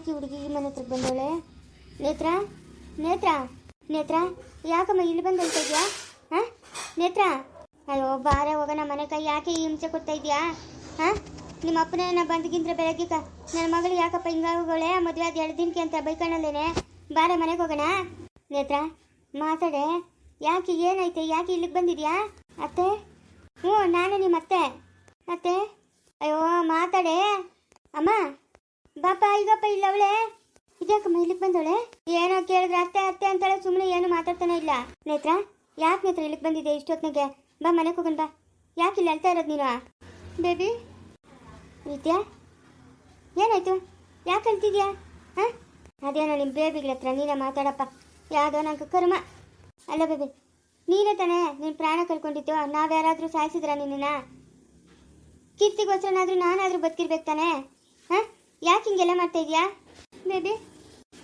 ಯಾಕೆ ಹುಡುಗಿ ಈ ಮನೆ ಹತ್ರಕ್ಕೆ ಬಂದವಳೆ? ನೇತ್ರ ನೇತ್ರ ನೇತ್ರ, ಯಾಕಮ್ಮ ಇಲ್ಲಿ ಬಂದು ಹೇಳ್ತಾ ಹಾಂ? ನೇತ್ರ, ಅಯ್ಯೋ, ಬಾರೆ ಹೋಗೋಣ ಮನೆ ಕೈ ಯಾಕೆ ಈ ಹಿಂಸೆ ಕೊಡ್ತಾ ಇದೆಯಾ? ಹಾಂ? ನಿಮ್ಮ ಅಪ್ಪನ ಬಂದಗಿಂದ್ರೆ ಬೆಳಗ್ಗೆ ಕ ನನ್ನ ಮಗಳು ಯಾಕಪ್ಪ ಹಿಂಗಾಗೋಳೆ? ಮದುವೆ ಅದು ಎರಡು ದಿನಕ್ಕೆ ಅಂತ ಬೈಕಣ್ಣಲ್ಲೇನೆ? ಬಾರೆ ಮನೆಗೆ ಹೋಗೋಣ? ನೇತ್ರ, ಮಾತಾಡೆ. ಯಾಕೆ ಏನೈತೆ ಯಾಕೆ ಇಲ್ಲಿಗೆ ಬಂದಿದ್ಯಾ? ಅತ್ತೆ? ಹ್ಞೂ, ನಾನು ನಿಮ್ಮ ಅತ್ತೆ. ಅತ್ತೆ? ಅಯ್ಯೋ, ಮಾತಾಡೆ. ಅಮ್ಮ ಬಾಪ ಈಗಪ್ಪ ಇಲ್ಲ ಅವಳೆ. ಇದ್ಯಾಕಮ್ಮ ಇಲ್ಲಿಗೆ ಬಂದವಳೆ? ಏನೋ ಕೇಳಿದ್ರೆ ಅತ್ತೆ ಅತ್ತೆ ಅಂತಾಳೆ ಸುಮ್ಮನೆ ಏನು ಮಾತಾಡ್ತಾನೆ ಇಲ್ಲ. ನೇತ್ರ ಯಾಕೆ ನೇತ್ರ ಇಲ್ಲಿಗೆ ಬಂದಿದೆ ಇಷ್ಟೊತ್ತಿನಾಗೆ ಬಾ ಮನೆಗೆ ಹೋಗೋಣ ಬಾ. ಯಾಕೆ ಇಲ್ಲಿ ಅಳ್ತಾ ಇರೋದು ನೀನು? ಬೇಬಿ? ಇದ್ಯಾ ಏನಾಯ್ತು? ಯಾಕೆ ಅಳ್ತಿದ್ಯಾ? ಹಾಂ? ಅದೇನೋ ನಿಮ್ಮ ಬೇಬಿಗಳ ಹತ್ರ ನೀನೇ ಮಾತಾಡಪ್ಪ. ಯಾವುದೋ ನಂಗೆ ಕರ್ಮ. ಅಲ್ಲ ಬೇಬಿ ನೀನೇ ತಾನೇ ನಿನ್ನ ಪ್ರಾಣ ಕಳ್ಕೊಂಡಿತ್ತು ನಾವ್ಯಾರಾದರೂ ಸಾಯಿಸಿದ್ರ ನಿನ್ನ ಕೀರ್ತಿಗೋಸ್ಕರನಾದರೂ ನಾನಾದರೂ ಬದುಕಿರ್ಬೇಕು ತಾನೇ? ಹಾಂ? ಯಾಕೆ ಹಿಂಗೆಲ್ಲ ಮಾಡ್ತಾ ಇದೀಯಾ? ಬೇಬಿ,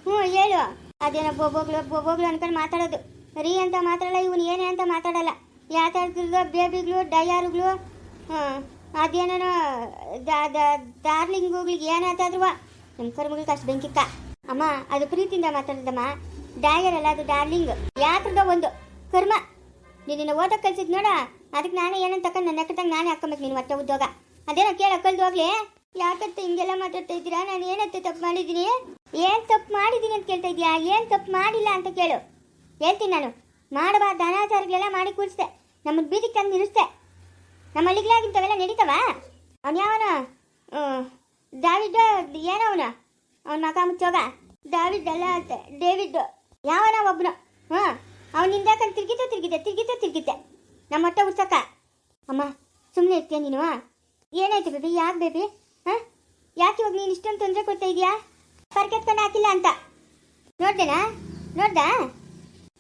ಹ್ಞೂ, ಹೇಳು. ಅದೇನೋ ಬೊಬ್ಬೊಗ್ಳು ಬೊಬ್ಬೊಗ್ಳು ಅನ್ಕೊಂಡು ಮಾತಾಡೋದು. ರೀ ಅಂತ ಮಾತಾಡಲ್ಲ, ಇವನು ಏನೇ ಅಂತ ಮಾತಾಡಲ್ಲ. ಯಾತಾಡ್ತಿದ್ರು ಬೇಬಿಗಳು, ಡಯಾರುಗಳು ಹಾಂ ಅದೇನೋ ಡಾರ್ಲಿಂಗುಗಳಿಗೆ ಏನಾತಾದ್ರು ನಮ್ಮ ಕರ್ಮಗಳಿಗೆ ಅಷ್ಟು ಬೆಂಕಿಕ್ಕ ಅಮ್ಮ, ಅದು ಪ್ರೀತಿಯಿಂದ ಮಾತಾಡಿದಮ್ಮ. ಡಾಯರ್ ಅಲ್ಲ, ಅದು ಡಾರ್ಲಿಂಗ್. ಯಾತ್ರದ ಒಂದು ಕರ್ಮ. ನಿನ್ನ ಓದಕ್ಕೆ ಕಲ್ಸಿದ್ ನೋಡ. ಅದಕ್ಕೆ ನಾನೇ ಏನಂತ ತಕೊಂಡು ನನ್ನ ಕಟ್ಟಂಗೆ ನಾನೇ ಹಾಕೊಬೇಕು ನೀನು ಮತ್ತೆ ಉದ್ಯೋಗ. ಅದೇನೋ ಕೇಳ ಕಲ್ದು ಹೋಗ್ಲಿ. ಯಾಕಂತ ಹಿಂಗೆಲ್ಲ ಮಾತಾಡ್ತಾ ಇದ್ದೀರಾ? ನಾನು ಏನತ್ತೆ ತಪ್ಪು ಮಾಡಿದ್ದೀನಿ? ಏನು ತಪ್ಪು ಮಾಡಿದ್ದೀನಿ ಅಂತ ಕೇಳ್ತಾ ಇದೀಯಾ ಏನು ತಪ್ಪು ಮಾಡಿಲ್ಲ ಅಂತ ಕೇಳು. ಹೇಳ್ತೀನಿ ನಾನು. ಮಾಡಬಾರ್ದು ಅನಾಚಾರಗಳೆಲ್ಲ ಮಾಡಿ ಕೂರಿಸ್ದೆ. ನಮ್ಮನ್ನು ಬೀದಿಗೆ ತಂದು ನಿಲ್ಲಿಸ್ದೆ. ನಮ್ಮ ಹಳ್ಳಿಗಳಾಗಿಂತವೆಲ್ಲ ನಡೀತವ? ಅವನು ಯಾವನ? ದಾವಿಡ್ ಏನೋ ಅವನು? ಅವನ ಮಗ ಮುಚ್ಚೋಗ? ದಾವಿಡ್ ಅಲ್ಲ ಅಂತೆ. ಡೇವಿಡ್. ಯಾವನ ಒಬ್ಬನು ಹಾಂ ಅವನಿಂದ ಕಣ್ ತಿರ್ಗಿತ ತಿರ್ಗಿತೆ ತಿರ್ಗಿತ ತಿರ್ಗಿತೆ ನಮ್ಮ ಹೊಟ್ಟೆ ಉಡ್ಸಕ್ಕ ಅಮ್ಮ ಸುಮ್ಮನೆ ಇರ್ತೀಯ ನೀನು? ಏನಾಯ್ತು ಬೇಬಿ? ಯಾಕೆ ಬೇಬಿ? ಹಾಂ? ಯಾಕೆ ಇವಾಗ ನೀನು ಇಷ್ಟೊಂದು ತೊಂದರೆ ಕೊಡ್ತಾ ಇದೀಯಾ? ಪರ್ಕೆತ್ಕೊಂಡು ಹಾಕಿಲ್ಲ ಅಂತ. ನೋಡ್ದೇನಾ? ನೋಡ್ದಾ?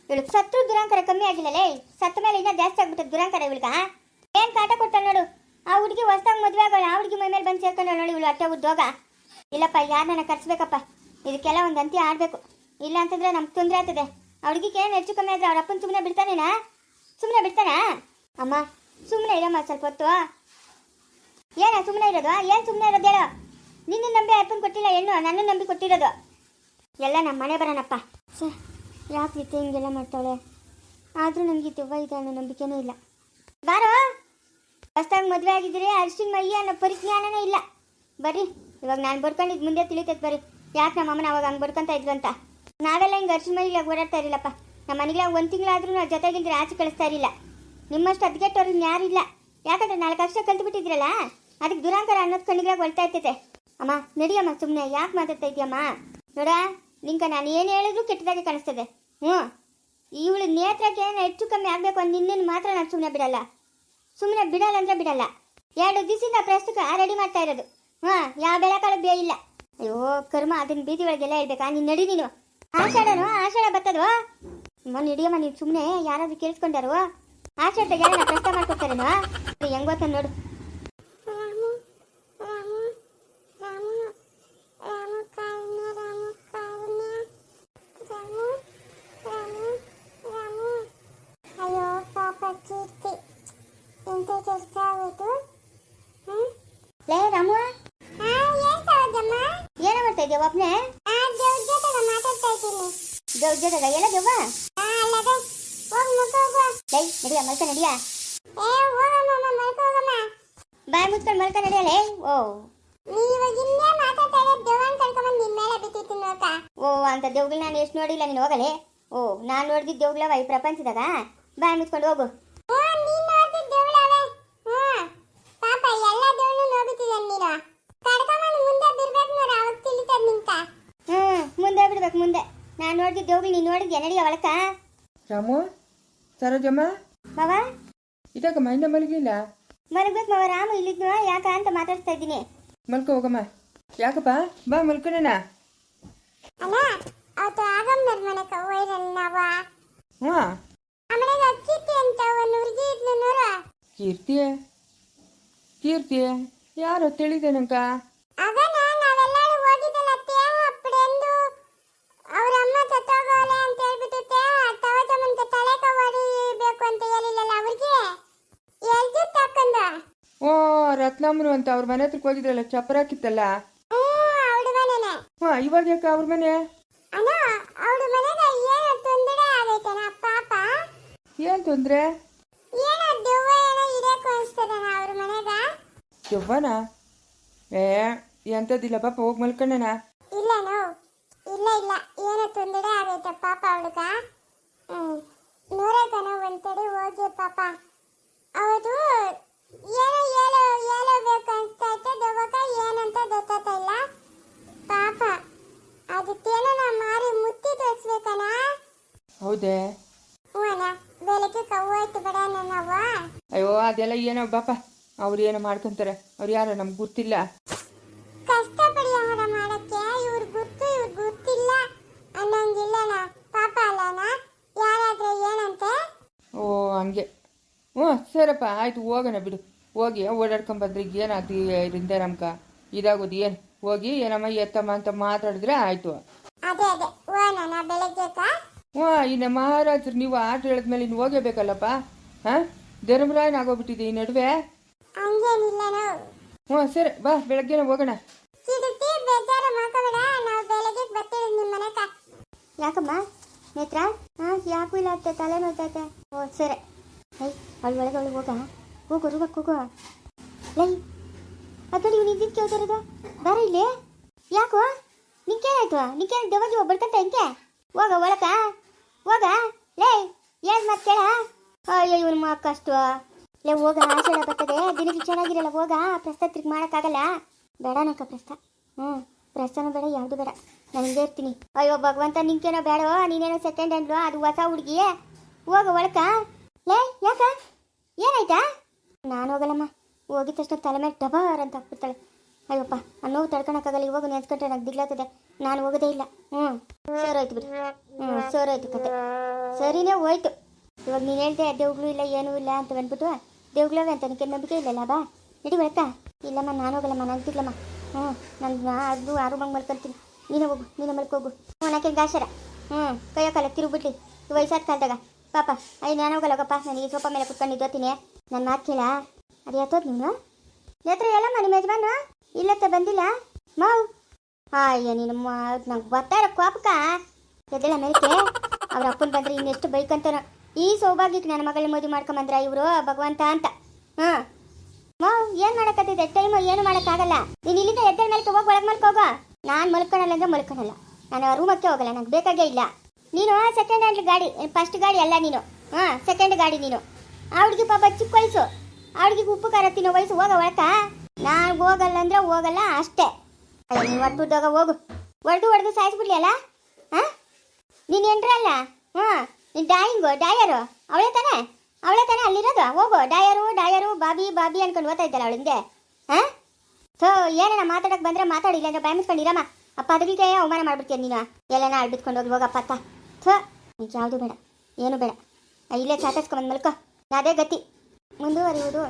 ಇವಳು ಸತ್ರು ದುರಾಂಕರ ಕಮ್ಮಿ ಆಗಿಲ್ಲಲೇ? ಸತ್ತ ಮೇಲೆ ಇನ್ನೂ ಜಾಸ್ತಿ ಆಗ್ಬಿಟ್ಟದ ದುರಾಂಕರ ಇವಳಿಗ ಏನು ಕಾಟ ಕೊಟ್ಟ ನೋಡು. ಆ ಹುಡುಗಿ ಹೊಸ್ದಾಗ ಮದುವೆ ಆಗೋಣ ಆ ಹುಡುಗಿ ಮೈ ಮೇಲೆ ಬಂದು ಸೇರ್ಕೊಂಡು ನೋಡಿ ಇವಳು ಅಟ್ಟೆ ಉದ್ಯೋಗ ಇಲ್ಲಪ್ಪ ಯಾರನ್ನ ಕರ್ಸ್ಬೇಕಪ್ಪ? ಇದಕ್ಕೆಲ್ಲ ಒಂದು ಅಂತ್ಯ ಆಡಬೇಕು. ಇಲ್ಲ ಅಂತಂದ್ರೆ ನಮ್ಗೆ ತೊಂದರೆ ಆಗ್ತದೆ. ಹುಡುಗಿಗೆ ಏನು ಹೆಚ್ಚು ಕಮ್ಮಿ ಆದ್ರೆ ಅವ್ರ ಅಪ್ಪನ ಸುಮ್ಮನೆ ಬಿಡ್ತಾನೇನಾ? ಸುಮ್ಮನೆ ಬಿಡ್ತಾನಾ? ಅಮ್ಮ ಸುಮ್ಮನೆ ಇರಮ್ಮ, ಸ್ವಲ್ಪ ಹೊತ್ತು. ಏನ ಸುಮ್ಮನೆ ಇರೋದು ಏನು ಸುಮ್ಮನೆ ಇರೋದು ಹೇಳು. ನಿನ್ನ ನಂಬಿ ಅಪ್ಪನ ಕೊಟ್ಟಿಲ್ಲ ಹೆಣ್ಣು ನನ್ನ ನಂಬಿ ಕೊಟ್ಟಿರೋದು. ಎಲ್ಲ ನಮ್ಮ ಮನೆ ಬರೋಣಪ್ಪ ಸರ್ ಯಾಕೆ ರೀತಿ ಹಿಂಗೆಲ್ಲ ಮಾಡ್ತಾಳೆ? ಆದರೂ ನನಗೆ ದೆವ್ವ ಇದೆ ಅನ್ನೋ ನಂಬಿಕೆನೇ ಇಲ್ಲ. ಬಾರೋ, ಹೊಸ್ದಾಗಿ ಮದುವೆ ಆಗಿದ್ದೀರಿ, ಅರ್ಶಿನ ಮೈ ಅನ್ನೋ ಪರಿಜ್ಞಾನನೇ ಇಲ್ಲ. ಬರ್ರಿ, ಇವಾಗ ನಾನು ಬರ್ಕೊಂಡಿದ್ದು ಮುಂದೆ ತಿಳಿತೈತೆ ಬರ್ರಿ. ಯಾಕೆ ನಮ್ಮ ಅಮ್ಮನ ಅವಾಗ ಹಂಗೆ ಬರ್ಕೊತಾ ಇದ್ರು ಅಂತ. ನಾವೆಲ್ಲ ಹಿಂಗೆ ಅರ್ಶಿನ ಮೈಗೆ ಓಡಾಡ್ತಾ ಇರಲಿಲ್ಲಪ್ಪ. ನಮ್ಮ ಮನೆಗೆ ಒಂದು ತಿಂಗಳಾದ್ರೂ ನಾವು ಜೊತೆಗಿದ್ರೆ ಆಚೆ ಕಳಿಸ್ತಾ ಇರಲಿಲ್ಲ. ನಿಮ್ಮಷ್ಟು ಅದ್ಗೆಟ್ಟವ್ರಿಗೆ ಯಾರಿಲ್ಲ ಯಾಕಂದ್ರೆ ನಾಲ್ಕು ವರ್ಷ ಕಲ್ತು ಅದಕ್ಕೆ ದುರಾಂಕರ ಅನ್ನೋದು ಕಣ್ಣಿಗೆ ಹೊಳ್ತಾ ಇರ್ತೈತೆ. ಅಮ್ಮ, ನಡಿಯಮ್ಮ ಸುಮ್ಮನೆ ಯಾಕೆ ಮಾತಾಡ್ತಾ ಇದೆಯಮ್ಮ ನೋಡ, ನಿಂಕ ನಾನು ಏನು ಹೇಳಿದ್ರು ಕೆಟ್ಟದಾಗೆ ಕಾಣಿಸ್ತದೆ. ಹ್ಞೂ. ಇವಳು ನೇತ್ರಕ್ಕೆ ಏನು ಹೆಚ್ಚು ಕಮ್ಮಿ ಆಗಬೇಕು ಅಂತ ನಿನ್ನನ್ನು ಮಾತ್ರ ನಾನು ಸುಮ್ಮನೆ ಬಿಡಲ್ಲ. ಸುಮ್ಮನೆ ಬಿಡಲ್ಲ ಅಂದರೆ ಬಿಡಲ್ಲ. ಎರಡು ದಿವಸದಿಂದ ಪ್ರಸ್ತುತ ರೆಡಿ ಮಾಡ್ತಾ ಇರೋದು. ಹಾಂ ಯಾವ ಬೆಳೆಕಾಳು ಬೇ ಇಲ್ಲ. ಅಯ್ಯೋ, ಕರ್ಮ ಅದನ್ನ ಬೀದಿ ಒಳಗೆಲ್ಲ ಹೇಳ್ಬೇಕಾ? ನೀನು ನಡಿ ನೀನು. ಆಷಾಢನು, ಆಷಾಢ ಬರ್ತದೋ ಅಮ್ಮ, ನಡಿಯಮ್ಮ, ನೀನು ಸುಮ್ಮನೆ ಯಾರಾದರೂ ಕೇಳಿಸ್ಕೊಂಡಾರು? ಆಷಾಢದಾಗ ಯಾರನ್ನ ಪ್ರಶ್ನೆ ಮಾಡ್ಕೊಡ್ತಾರೇನೋ? ಹೆಂಗ್ ಗೊತ್ತ ನೋಡು ರಾಮು ರಾಮು ರಾಮು ರಾಮು ಕಾರುಣ್ಯ ರಾಮು ಕಾರುಣ್ಯ ರಾಮು ರಾಮು ರಾಮು ಅಯ್ಯೋ ಪಾಪ ಕೀರ್ತಿ ಎಂತ ಕೆಲಸ ಆಗೋದು ಹ್ಮ್ ಲೇ ರಾಮು ಹಾ ಏನ್ ಸರೋಜಮ್ಮ ಇದ್ದೀನಿ. ದೇವ್ ಜೊತೆಗ? ಎಲ್ಲ ಹೋಗುವ ಲೈ ನಡಿಯ ಮಲ್ಕ ನಡಿಯ. ಬಾಯ್ ಮುಚ್ಕೊಂಡು ಮಲ್ಕ ನಡಿಯಲೇ ಓ. ಓ ಅಂತ ದೇವ್ಗಳು ನಾನು ಎಷ್ಟು ನೋಡಿಲ್ಲ ನೀನು ಹೋಗಲೇ? ಓ ನಾನು ನೋಡಿದ ದೇವ್ಗಳವ ಈ ಪ್ರಪಂಚದಾಗ? ಬಾಯ್ ಮುಚ್ಕೊಂಡು ಹೋಗು ಹ್ಞೂ ನೀನ್ ನೋಡ್ತಿದ್ದ ದೇವ್ಳವೆ ಹ್ಞೂ ಪಾಪ ಎಲ್ಲ ದೇವ್ಳು ನೋಡುತ್ತಿದ್ದ ನೀನು ಕಡ್ಕೊಂಬಂದು ಮುಂದೆ ಬಿರ್ಬೇಕು ನೋಡು ಅವಾಗ ತಿಳಿತದ ನಿಂಕ ಹ್ಞೂ ಮುಂದೆ ಬಿಡ್ಬೇಕು ಮುಂದೆ ನಾನು ನೋಡಿದ ದೇವ್ಗಳು ನೀನು ನೋಡಿದ್ಯಾ? ನಡಿಯ ಅವಳಕ್ಕ ರಾಮು ಸರೋಜಮ್ಮ? ಮಾವ? ಇದಕ್ಕಮ್ಮ ಇನ್ನ ಮಲಗಿಲ್ಲ? ಮಲಗ್ಬೇಕು ಮಾವ ರಾಮು ಇಲ್ಲಿದ್ನೋ ಯಾಕ ಅಂತ ಮಾತಾಡ್ತಾ ಇದ್ದೀನಿ. ಮಲ್ಕೋ ಹೋಗಮ್ಮ. ಯಾಕಪ್ಪ? ಬಾ ಮಲ್ಕೊಣ ಅಲ್ಲ ಅವತ್ತು ಆಗಮ್ಮನ ಮನೆಕ ಹೋಯ್ರಲ್ಲ ನಾವ? ಹಾಂ ಆಮೇಲೆ ಅಕ್ಕಿತ್ತಿ ಅಂತ ಒಂದು ಹುಡುಗಿ ಇದ್ಲು ನೋಡು. ಕೀರ್ತಿ ಕೀರ್ತಿ ಯಾರೋ ತಿಳಿದೇನಂಕ? ಆಗ ನಾವೆಲ್ಲರೂ ಓ ಅಂತ ಅವ್ರ ಮನೆ ಹತ್ರಕ್ಕೆ ಹೋಗಿದ್ರಲ್ಲ ಚಪ್ಪರ ಹಾಕಿತ್ತಲ್ಲ? ಹ್ಞೂ ಅವಳು ಮನೆನೆ. ಹಾಂ ಇವಾಗ ಯಾಕೆ ಅವ್ರ ಮನೆ? ಏನ್ ತೊಂದ್ರೆ ಯವ್ವನ ಏ ಎಂತದಿಲ್ಲ ಪಾಪ ಹೋಗಿ ಮಲ್ಕೊಂಡಣ ಇಲ್ಲ ನೋ ಇಲ್ಲ ಇಲ್ಲ ಏನೋ ತೊಂದರೆ ಆಗೈತೆ ಪಾಪ ಅವಳಿಗ. ನೂರೈತನ ಒಂದ್ಸರಿ ಹೋಗಿ ಪಾಪ ಅವತ್ತು ಏನೋ ಹೇಳೋ ಹೇಳಬೇಕು ಅನ್ಸ್ತಾ ಐತೆ ದೆವ್ವಕ್ಕ ಏನಂತ ಗೊತ್ತಾಗ್ತಾ ಇಲ್ಲ ಪಾಪ ಅದಕ್ಕೇನೋ ನಾ ಮಾರಿ ಮುತ್ತಿ ತೋರಿಸ್ಬೇಕಣ್ಣ ಹೌದೇ ಹ್ಞೂ ಅಣ್ಣ ಬೆಳಗ್ಗೆ ಆಯ್ತು ಬೇಡ ನನ್ನವ್ವ ಅಯ್ಯೋ ಅದೆಲ್ಲ ಏನೋ ಬಾಪ ಅವ್ರು ಏನೋ ಮಾಡ್ಕೊಂತಾರೆ? ಅವ್ರು ಯಾರೋ ನಮ್ಗೆ ಗೊತ್ತಿಲ್ಲ. ಕಷ್ಟಪಡಿ ಅವರ ಮಾಡಕ್ಕೆ ಇವ್ರ ಗುರ್ತು ಇವ್ರ ಗುರ್ತಿಲ್ಲ ಅನ್ನಂಗಿಲ್ಲಣ್ಣ ಪಾಪ ಅಲ್ಲಣ್ಣ ಯಾರಾದ್ರೆ ಏನಂತೆ? ಓ ಹಂಗೆ. ಹ್ಞೂ ಸರಪ್ಪ ಆಯ್ತು ಹೋಗೋಣ ಬಿಡು. ಹೋಗಿ ಓಡಾಡ್ಕೊಂಬಂದ್ರೆ ಏನಾಗ್ತಿ ಇದರಿಂದ ನಮ್ಕ ಇದಾಗೋದು ಏನು? ಹೋಗಿ ಏನಮ್ಮ ಎತ್ತಮ್ಮ ಅಂತ ಮಾತಾಡಿದ್ರೆ ಆಯ್ತು. ಅದೇ ಅದೇ. ಹೋಗೋಣ ಬೆಳಗ್ಗೆ ಹ್ಞೂ ಇನ್ನು ಮಹಾರಾಜರು ನೀವು ಆಟ ಹೇಳಿದ್ಮೇಲೆ ಇನ್ನು ಹೋಗೇಬೇಕಲ್ಲಪ್ಪ? ಹಾಂ? ಧರ್ಮರಾಯನ ಆಗೋಗ್ಬಿಟ್ಟಿದೆ ಈ ನಡುವೆ? ಹಂಗೇನಿಲ್ಲ ನಾವು. ಹ್ಞೂ ಸರಿ ಬಾ ಬೆಳಗ್ಗೆನೆ ಹೋಗೋಣ. ಚಿಡುತ್ತಿ ಬೇಜಾರು ಮಾಡ್ಕೋಬೇಡ ನಾವು ಬೆಳಗ್ಗೆ ಬರ್ತೀವಿ ನಿಮ್ಮ ಮನೆಕ. ಯಾಕಮ್ಮ? ನೇತ್ರ? ಹಾಂ ಯಾಕೂ ಇಲ್ಲ ಅತ್ತೆ ತಲೆ ನೋಯ್ತೈತೆ. ಓ ಸರಿ. ಹೈ ಅವಳು ಒಳಗೆ ಅವಳು ಹೋಗ ಹೋಗು ರುಬಕ್ ಹೋಗು. ಲೈ ಕಡೆ ಇವ್ನು ಇದ್ದಿದ್ದು ಕೇಳ್ತಾರದ ಬಾರ ಇಲ್ಲಿ. ಯಾಕೋ? ನಿಂಕೇನಾಯ್ತು ನಿಂಕೇನ ದೆವ್ವಾಗಿ ಬರ್ಕಂತ ಇಂಕೆ ಹೋಗ ಒಳಕ. ಹೋಗ? ಲೇ, ಏನ್ ಮತ್ತೆ ಅಯ್ಯೋ ಇವನು ಮಾ ಕಷ್ಟ. ಲೇ, ಹೋಗ ಆಷಾಢ ಬರ್ತದೆ. ದಿನಕ್ಕೆ ಚೆನ್ನಾಗಿರಲ್ಲ, ಹೋಗ. ಪ್ರಸ್ತತ್ರಿಗೆ ಮಾಡೋಕ್ಕಾಗಲ್ಲ. ಬೇಡನಕ್ಕ ಪ್ರಸ್ತ ಹ್ಞೂ ಪ್ರಸ್ತನೂ ಬೇಡ, ಯಾವುದು ಬೇಡ. ನಾನು ಹಿಂಗೆ ಇರ್ತೀನಿ. ಅಯ್ಯೋ, ಭಗವಂತ, ನಿಂಕೇನೋ ಬೇಡೋ ನೀನೇನೋ ಸೆಕೆಂಡ್ ಅಂದ್ರೋ ಅದು ಹೊಸ ಹುಡುಗಿ. ಹೋಗ, ಒಳಕ. ಲೇ, ಯಾಕ? ಏನಾಯ್ತಾ? ನಾನು ಹೋಗಲ್ಲಮ್ಮ. ಹೋಗಿದ ತಕ್ಷಣ ತಲೆ ಮೇಲೆ ಡಬಾರ್ ಅಂತ ಹಾಕ್ಬಿಡ್ತಾಳೆ. ಅಯ್ಯಪ್ಪ, ಆ ನೋವು ತಡ್ಕೊಳಕ್ಕಾಗಲ್ಲ, ಇವಾಗ ನೆನ್ಸ್ಕೊಂಡ್ರೆ ನಂಗೆ ದಿಗ್ಲಾತದೆ ನಾನು ಹೋಗೋದೇ ಇಲ್ಲ. ಹ್ಞೂ ಸರೋಯ್ತು ಬಿಡಿ. ಹ್ಞೂ ಆಯ್ತು ಕತೆ. ಸರಿನೇ ಹೋಯ್ತು. ಇವಾಗ ನೀನು ಹೇಳ್ದೆ ದೇವ್ಗಳು ಇಲ್ಲ, ಏನೂ ಇಲ್ಲ ಅಂತ ಬಂದ್ಬಿಟ್ಟು ದೇವ್ಗಳವೆ ಅಂತ ನಿನಗೆ ನಂಬಿಕೆ ಇಲ್ಲಲ್ಲ ಬಾ ನಡಿ ಬರ್ತಾ ಇಲ್ಲಮ್ಮ, ನಾನು ಹೋಗಲ್ಲಮ್ಮ ದಿಗ್ಲಮ್ಮ ಹ್ಞೂ ನಾನು ಅದು ಆರು ಮಂಗ್ ಮಲ್ಕೊಂತೀನಿ. ನೀನು ಹೋಗು, ನೀನು ಮಲ್ಕೋಗು. ಹ್ಞೂ ನಾಕೆ ಗಾಶರ ಹ್ಞೂ ಕೈಯೋ ಕಾಲ ವಯಸ್ಸಾದ ಕಾಲದಾಗ. ಪಾಪ, ಅಯ್ಯ, ನಾನು ಹೋಗಲ್ಲೋಗಪ್ಪ ನನಗೆ ಸೋಫಾ ಮೇಲೆ ಕುತ್ಕೊಂಡು ನಿದ್ದೋತೀನಿ ನನ್ನ ಮಾತು ಕೇಳ. ಅದು ಯಾತೋದು ನೀನು? ಯಾತ್ರ ಎಲ್ಲಮ್ಮ, ನಿಮ್ಮ ಯಜಮಾನ ಇಲ್ಲತ್ತ ಬಂದಿಲ್ಲ? ಮಾವು. ಅಯ್ಯ ನೀನು ನಂಗೆ ಬರ್ತಾರ ಕೋಪಕ ಎದ್ದಳ ಮೇಲಕ್ಕೆ. ಅವ್ರ ಅಪ್ಪನ ಬಂದ್ರೆ ಇನ್ನೆಷ್ಟು ಬೈಕಂತಾನ. ಈ ಸೌಭಾಗ್ಯಕ್ಕೆ ನನ್ನ ಮಗಳ ಮದುವೆ ಮಾಡ್ಕೊಂಬಂದ್ರ ಇವರು ಭಗವಂತ ಅಂತ. ಹಾಂ. ಮಾವ್, ಏನು ಮಾಡಕತ್ತಿದೆ ಟೈಮ್ ಏನು ಮಾಡೋಕ್ಕಾಗಲ್ಲ. ನೀನು ಇಲ್ಲಿಂದ ಎದ್ದಳ ಮೇಲೆ ಹೋಗಿ, ಒಳಗೆ ಮಲ್ಕೋಗ ನಾನು ಮಲ್ಕೊಳಲ್ಲ ಅಂದ್ರೆ ಮಲ್ಕೊಳಲ್ಲ. ನಾನು ರೂಮಕ್ಕೆ ಹೋಗಲ್ಲ, ನಂಗೆ ಬೇಕಾಗೇ ಇಲ್ಲ. ನೀನು ಸೆಕೆಂಡ್ ಹ್ಯಾಂಡ್ ಗಾಡಿ ಫಸ್ಟ್ ಗಾಡಿ ಅಲ್ಲ ನೀನು. ಹಾಂ ಸೆಕೆಂಡ್ ಗಾಡಿ ನೀನು. ಆ ಹುಡುಗಿ ಪಾಪ ಚಿಕ್ಕ ವಯಸ್ಸು. ಆ ಹುಡುಗಿಗೆ ಉಪ್ಪು ಖಾರ ತಿನ್ನೋ ವಯಸ್ಸು ಹೋಗ ಒಳಕ ನಾನು ಹೋಗಲ್ಲ ಅಂದ್ರೆ ಹೋಗಲ್ಲ ಅಷ್ಟೇ. ನೀವು ಒಟ್ಟು ಹೋಗು ಹೊಡೆದು ಹೊಡೆದು ಸಾಯಿಸ್ಬಿಡ್ಲಿಯಲ್ಲ? ಹಾಂ? ನೀನು ಹಾ ಹಾಂ. ನೀನು ಡಾಯಿಂಗು ಡಾಯರು ಅವಳೇ ತಾನೆ? ಅವಳೇ ತಾನೆ ಅಲ್ಲಿರೋದು? ಹೋಗು. ಡಾಯರು ಡಾಯರು ಬಾಬಿ ಬಾಬಿ ಅನ್ಕೊಂಡು ಓದ್ತಾ ಇದ್ದಲ್ಲ ಅವಳಿಂದೆ. ಹಾಂ? ಸೊ ಏನೇನ ಮಾತಾಡಕ್ ಬಂದ್ರೆ ಮಾತಾಡಿಲ್ಲ ಅಂದ್ರೆ ಬಾಯ್ ಮುಚ್ಕೊಂಡು ಇರಮ್ಮ. ಅಪ್ಪ, ಅದಕ್ಕೆ ಅವಮಾನ ಮಾಡ್ಬಿಡ್ತೀಯ ನೀನು? ಎಲ್ಲನ ಅಳ್ಬಿಟ್ಕೊಂಡು ಹೋಗಿ ಹೋಗಪ್ಪ ಅತ್ತ. ಥೋ ಯಾವುದು ಬೇಡ, ಏನು ಬೇಡ. ಇಲ್ಲೇ ಚಾತಸ್ಕೊಂಬಂದು ಮಲ್ಕೋ. ಅದೇ ಗತಿ. ಮುಂದುವರಿಯುವುದು